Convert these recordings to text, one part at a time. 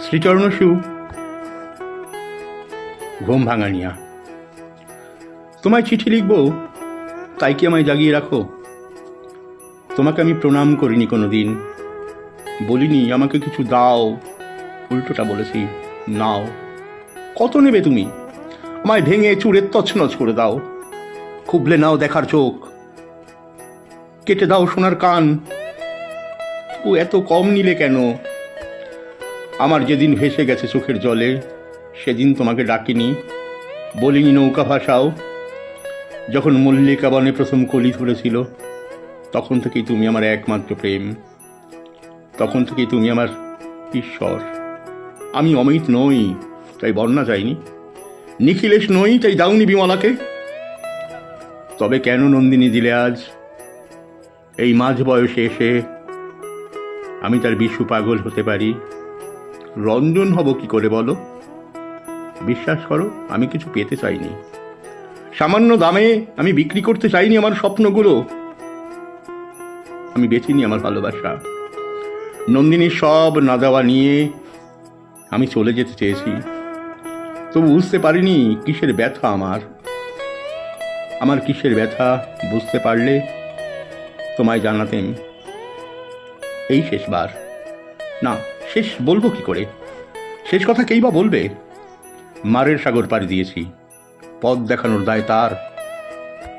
শ্রীচরণ শিব। ঘুম ভাঙানিয়া তোমায় চিঠি লিখব, তাই কি আমায় জাগিয়ে রাখো? তোমাকে আমি প্রণাম করিনি কোনো দিন বলিনি, আমাকে কিছু দাও। উল্টোটা বলেছি, নাও। কত নেবে তুমি? আমায় ভেঙে চুড়ে তছনছ করে দাও। খুবলে নাও দেখার চোখ। কেটে দাও সোনার কান। ও এত কম নিলে কেন? আমার যেদিন ভেসে গেছে চোখের জলে, সেদিন তোমাকে ডাকিনি। বলিনি, নৌকা ভাষাও যখন মল্লিকা বনে প্রথম কলি ধরেছিল, তখন থেকেই তুমি আমার একমাত্র প্রেম। তখন থেকেই তুমি আমার ঈশ্বর। আমি অমিত নই, তাই বর্ণা যায়নি। নিখিলেশ নই, তাই দাউনি বিমলাকে। তবে কেন নন্দিনী দিলে আজ? এই মাঝ বয়সে এসে আমি তার বিশু পাগল হতে পারি। রঞ্জন হব কি করে বলো? বিশ্বাস করো, আমি কিছু পেতে চাইনি। সামান্য দামে আমি বিক্রি করতে চাইনি আমার স্বপ্নগুলো। আমি বেচিনি আমার ভালোবাসা। নন্দিনীর সব না দেওয়া নিয়ে আমি চলে যেতে চেয়েছি। তবু বুঝতে পারিনি কিসের ব্যথা আমার। আমার কিসের ব্যথা বুঝতে পারলে তোমায় জানাতেন। এই শেষবার। না শেষ বলব কি করে? শেষ কথা কেই বা বলবে? মারের সাগর পাড়ি দিয়েছি। পথ দেখানোর দায় তার,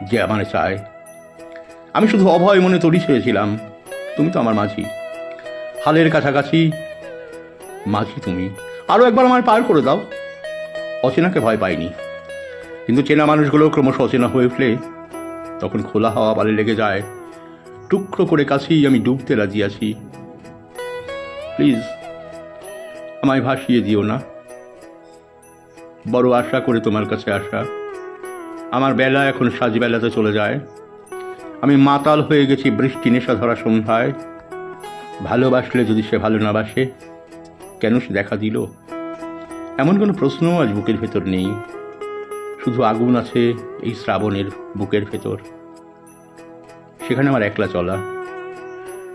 যে আমারে চায়। আমি শুধু অভয় মনে তরি ছেড়েছিলাম। তুমি তো আমার মাঝি। হালের কাছাকাছি মাঝি তুমি। আরও একবার আমার পার করে দাও। অচেনাকে ভয় পাইনি। কিন্তু চেনা মানুষগুলো ক্রমশ অচেনা হয়ে উঠলে তখন খোলা হাওয়া বালে লেগে যায়। টুকরো করে কাছেই আমি ডুবতে রাজি আছি। প্লিজ আমায় ভাসিয়ে দিও না। বড় আশা করে তোমার কাছে আসা। আমার বেলা এখন সাজবেলাতে চলে যায়। আমি মাতাল হয়ে গেছি বৃষ্টি নেশা ধরা সন্ধ্যায়। ভালোবাসলে যদি সে ভালো না বাসে, কেন সে দেখা দিল? এমন কোনো প্রশ্নও আজ বুকের ভেতর নেই। শুধু আগুন আছে এই শ্রাবণের বুকের ভেতর। সেখানে আমার একলা চলা।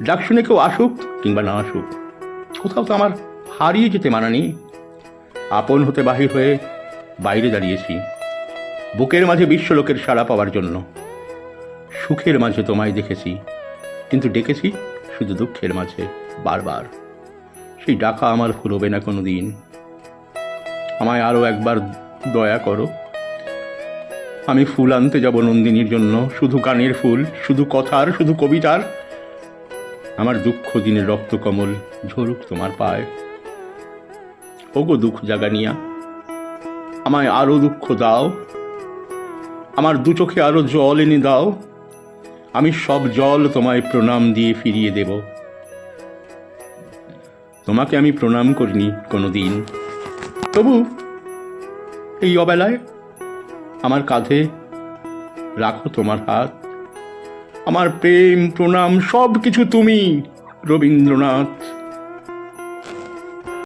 ডাক শুনে কেউ আসুক কিংবা না আসুক, কোথাও তো আমার হারিয়ে যেতে মানা আপন হতে বাহির হয়ে বাইরে দাঁড়িয়েছি। বুকের মাঝে বিশ্বলোকের সাড়া পাওয়ার জন্য। সুখের মাঝে তোমায় দেখেছি। কিন্তু ডেকেছি শুধু দুঃখের মাঝে বারবার। সেই ডাকা আমার ফুরবে না কোনো দিন আমায় আরও একবার দয়া করো। আমি ফুল আনতে যাব নন্দিনীর জন্য। শুধু গানের ফুল, শুধু কথার, শুধু কবিতার। আমার দুঃখ দিনের রক্তকমল ঝরুক তোমার পায়। ওগো দুঃখ জাগানিয়া, আমায় আরও দুঃখ দাও, আমার দু চোখে আরও জল এনে দাও, আমি সব জল তোমায় প্রণাম দিয়ে ফিরিয়ে দেব। তোমাকে আমি প্রণাম করিনি কোনো দিন তবু এই অবেলায় আমার কাঁধে রাখো তোমার হাত। আমার প্রেম, প্রণাম সব কিছু তুমি, রবীন্দ্রনাথ।